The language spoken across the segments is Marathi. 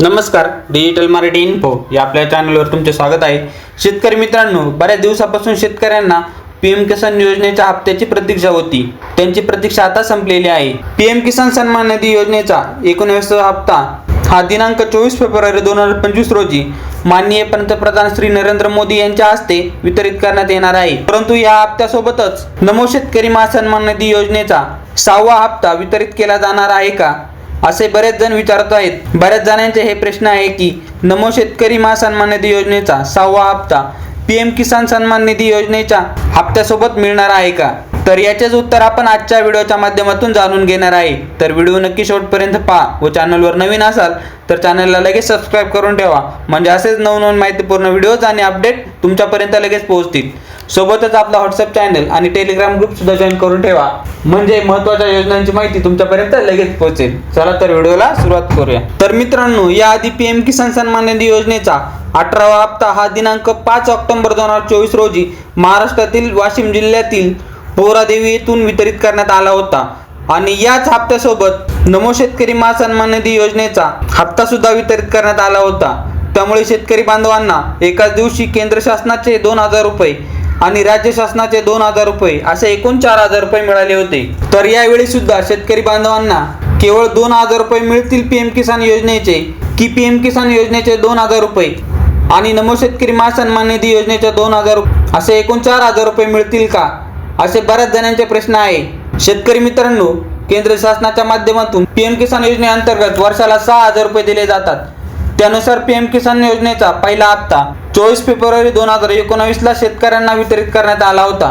नमस्कार डिजिटल मराठी इन्फो या आपल्या चॅनलवर तुमचे स्वागत आहे. शेतकरी मित्रांनो बऱ्याच दिवसापासून शेतकऱ्यांना पीएम किसान योजनेच्या हप्त्याची प्रतीक्षा होती. त्यांची प्रतीक्षा आता संपलेली आहे. पीएम किसान सन्मान निधी योजनेचा एकोणवीसचा हप्ता हा दिनांक चोवीस फेब्रुवारी दोन हजार पंचवीस रोजी माननीय पंतप्रधान श्री नरेंद्र मोदी यांच्या हस्ते वितरित करण्यात येणार आहे. परंतु या हप्त्यासोबतच नमो शेतकरी महासन्मान निधी योजनेचा सहावा हप्ता वितरित केला जाणार आहे का? असे बरेच जण विचारत आहेत. बऱ्याच जणांचे हे प्रश्न आहे की नमो शेतकरी महासन्मान निधी योजनेचा सहावा हप्ता पीएम किसान सन्मान निधी योजनेच्या हप्त्यासोबत मिळणार आहे का? तर याचेच उत्तर आपण आजच्या व्हिडिओच्या माध्यमातून जाणून घेणार आहे. तर व्हिडिओ नक्की शेवटपर्यंत पहा. व चॅनलवर नवीन असाल तर चॅनलला लगेच सबस्क्राईब करून ठेवा. म्हणजे असेच नवनवीन माहितीपूर्ण व्हिडिओज आणि अपडेट तुमच्यापर्यंत लगेच पोहोचतील. सोबतच आपला व्हॉट्सअप चॅनल आणि टेलिग्राम ग्रुप सुद्धा जॉईन करून ठेवा. म्हणजे महत्त्वाच्या योजनांची माहिती तुमच्यापर्यंत लगेच पोहोचेल. चला तर व्हिडिओला सुरुवात करूया. तर मित्रांनो याआधी पीएम किसान सन्मान निधी योजनेचा अठरावा हप्ता हा दिनांक पाच ऑक्टोबर दोन हजार चोवीस रोजी महाराष्ट्रातील वाशिम जिल्ह्यातील पोरादेवी येथून वितरित करण्यात आला होता. आणि याच हप्त्यासोबत नमो शेतकरी महासन्मान निधी योजनेचा हप्ता सुद्धा वितरित करण्यात आला होता. त्यामुळे शेतकरी बांधवांना एकाच दिवशी केंद्र शासनाचे दोन हजार रुपये आणि राज्य शासनाचे दोन हजार रुपये असे एकूण चार हजार रुपये मिळाले होते. तर यावेळी सुद्धा शेतकरी बांधवांना केवळ दोन हजार रुपये मिळतील पीएम किसान योजनेचे की पीएम किसान योजनेचे दोन हजार रुपये आणि नमो शेतकरी महासन्मान निधी योजनेचे दोन हजार असे एकूण चार हजार रुपये मिळतील का? असे बऱ्याच जणांचे प्रश्न आहे. शेतकरी मित्रांनो केंद्र शासनाच्या माध्यमातून पीएम किसान योजनेअंतर्गत वर्षाला सहा हजार रुपये दिले जातात. त्यानुसार पीएम किसान योजनेचा पहिला हप्ता चोवीस फेब्रुवारी दोन हजार एकोणावीसला शेतकऱ्यांना वितरित करण्यात आला होता.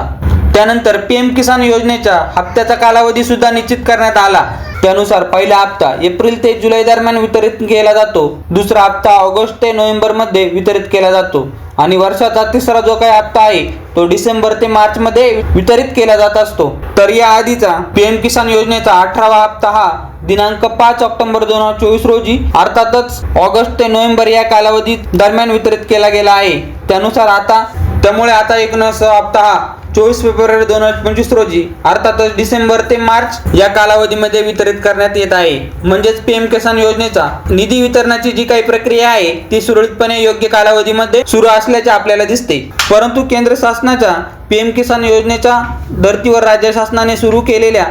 त्यानंतर पीएम किसान योजनेच्या हप्त्याचा कालावधी सुद्धा निश्चित करण्यात आला. त्यानुसार पहिला हप्ता एप्रिल ते जुलै दरम्यान वितरित केला जातो. दुसरा हप्ता ऑगस्ट ते नोव्हेंबरमध्ये वितरित केला जातो. आणि वर्षाचा तिसरा जो काही हप्ता आहे तो डिसेंबर ते मार्च मध्ये वितरित केला जात असतो. तर या आधीचा पीएम किसान योजनेचा अठरावा हप्ता हा दिनांक पाच ऑक्टोबर दोन हजार चोवीस रोजी अर्थातच ऑगस्ट ते नोव्हेंबर या कालावधी दरम्यान वितरित केला गेला आहे. त्यानुसार आता त्यामुळे आता एकोणीस हप्ता हा चोवीस फेब्रुवारी दोन हजार पंचवीस रोजी अर्थातच डिसेंबर ते मार्च या कालावधीमध्ये वितरित करण्यात येत आहे. म्हणजेच पीएम किसान योजनेचा निधी वितरणाची जी काही प्रक्रिया आहे ती सुरळीतपणे योग्य कालावधीमध्ये सुरू असल्याचे आपल्याला दिसते. परंतु केंद्र शासनाच्या पीएम किसान योजनेच्या धर्तीवर राज्य शासनाने सुरू केलेल्या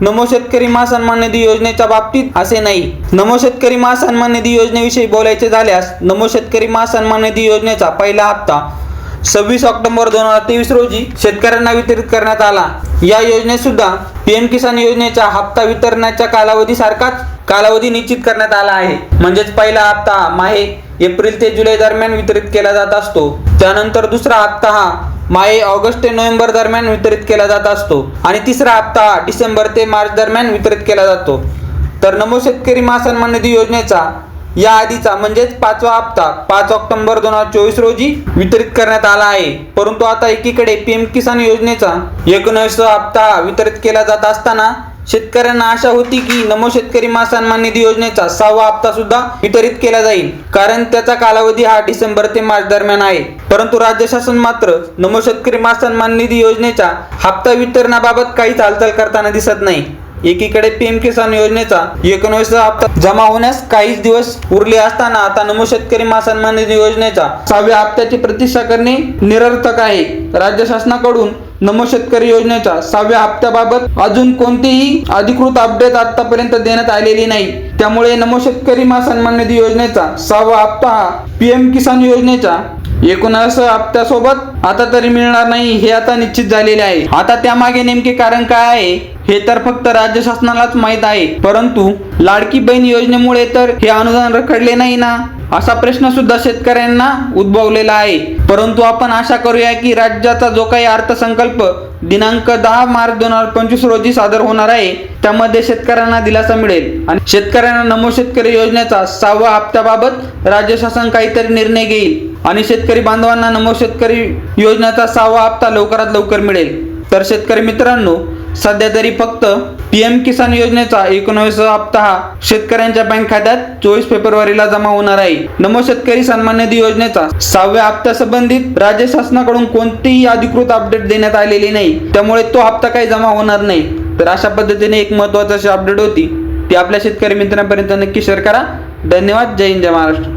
नमो शेतकरी महासन्मान निधी योजनेच्या बाबतीत असे नाही. नमो शेतकरी महासन्मान निधी योजनेविषयी बोलायचे झाल्यास नमो शेतकरी महासन्मान निधी योजनेचा पहिला हप्ता सव्वीस ऑक्टोबर दोन हजार तेवीस रोजी शेतकऱ्यांना वितरित करण्यात आला. या योजनेत सुद्धा पीएम किसान योजनेच्या हप्ता वितरणाच्या कालावधी सारखाच कालावधी निश्चित करण्यात आला आहे. म्हणजेच पहिला हप्ता माहे एप्रिल ते जुलै दरम्यान वितरित केला जात असतो. त्यानंतर दुसरा हप्ता हा माहे ऑगस्ट ते नोव्हेंबर दरम्यान वितरित केला जात असतो. आणि तिसरा हप्ता हा डिसेंबर ते मार्च दरम्यान वितरित केला जातो. तर नमो शेतकरी महासन्मान निधी योजनेचा या आधीचा म्हणजेच पाचवा हप्ता पाच ऑक्टोबर दोन हजार चोवीस रोजी वितरित करण्यात आला आहे. परंतु आता एकीकडे पीएम किसान योजनेचा एकोणवीसवा हप्ता वितरित केला जात असताना शेतकऱ्यांना आशा होती की नमो शेतकरी मा सन्मान निधी योजनेचा सहावा हप्ता सुद्धा वितरित केला जाईल. कारण त्याचा कालावधी हा डिसेंबर ते मार्च दरम्यान आहे. परंतु राज्य शासन मात्र नमो शेतकरी महासन्मान निधी योजनेच्या हप्ता वितरणाबाबत काहीच हालचाल करताना दिसत नाही. एकीकडे पीएम किसान योजनेचा एकोणवीसचा हप्ता जमा होण्यास काहीच दिवस उरले असताना आता नमो शेतकरी महासन्मान निधी योजनेचा सहाव्या हप्त्याची प्रतीक्षा करणे निरर्थक आहे. राज्य शासनाकडून नमो शेतकरी योजनेच्या सहाव्या हप्त्याबाबत अजून कोणतेही अधिकृत अपडेट आतापर्यंत देण्यात आलेली नाही. त्यामुळे नमो शेतकरी महासन्मान निधी योजनेचा सहावा हप्ता हा पीएम किसान योजनेच्या एकोणास हप्त्यासोबत आता तरी मिळणार नाही हे आता निश्चित झालेले आहे. आता त्यामागे नेमके कारण काय आहे? हे तर फक्त राज्य शासनालाच माहीत आहे परंतु लाडकी बहीण योजनेमुळे तर हे अनुदान रखडले नाही ना? असा प्रश्न सुद्धा शेतकऱ्यांना उद्भवलेला आहे. परंतु आपण आशा करूया की राज्याचा जो काही अर्थसंकल्प दिनांक दहा मार्च दोन हजार पंचवीस रोजी सादर होणार आहे त्यामध्ये शेतकऱ्यांना दिलासा मिळेल. आणि शेतकऱ्यांना नमो शेतकरी योजनेचा सहावा हप्त्याबाबत राज्य शासन काहीतरी निर्णय घेईल. आणि शेतकरी बांधवांना नमो शेतकरी योजनेचा सहावा हप्ता लवकरात लवकर मिळेल. तर शेतकरी मित्रांनो सध्या तरी फक्त पीएम किसान योजनेचा एकोणवीसवा हप्ता हा शेतकऱ्यांच्या बँक खात्यात चोवीस फेब्रुवारीला जमा होणार आहे. नमो शेतकरी सन्मान निधी योजनेचा सहाव्या हप्त्यासंबंधित राज्य शासनाकडून कोणतीही अधिकृत अपडेट देण्यात आलेली नाही. त्यामुळे तो हप्ता काही जमा होणार नाही. तर अशा पद्धतीने एक महत्वाची अशी अपडेट होती. ती आपल्या शेतकरी मित्रांपर्यंत नक्की शेअर करा. धन्यवाद. जय हिंद जय महाराष्ट्र.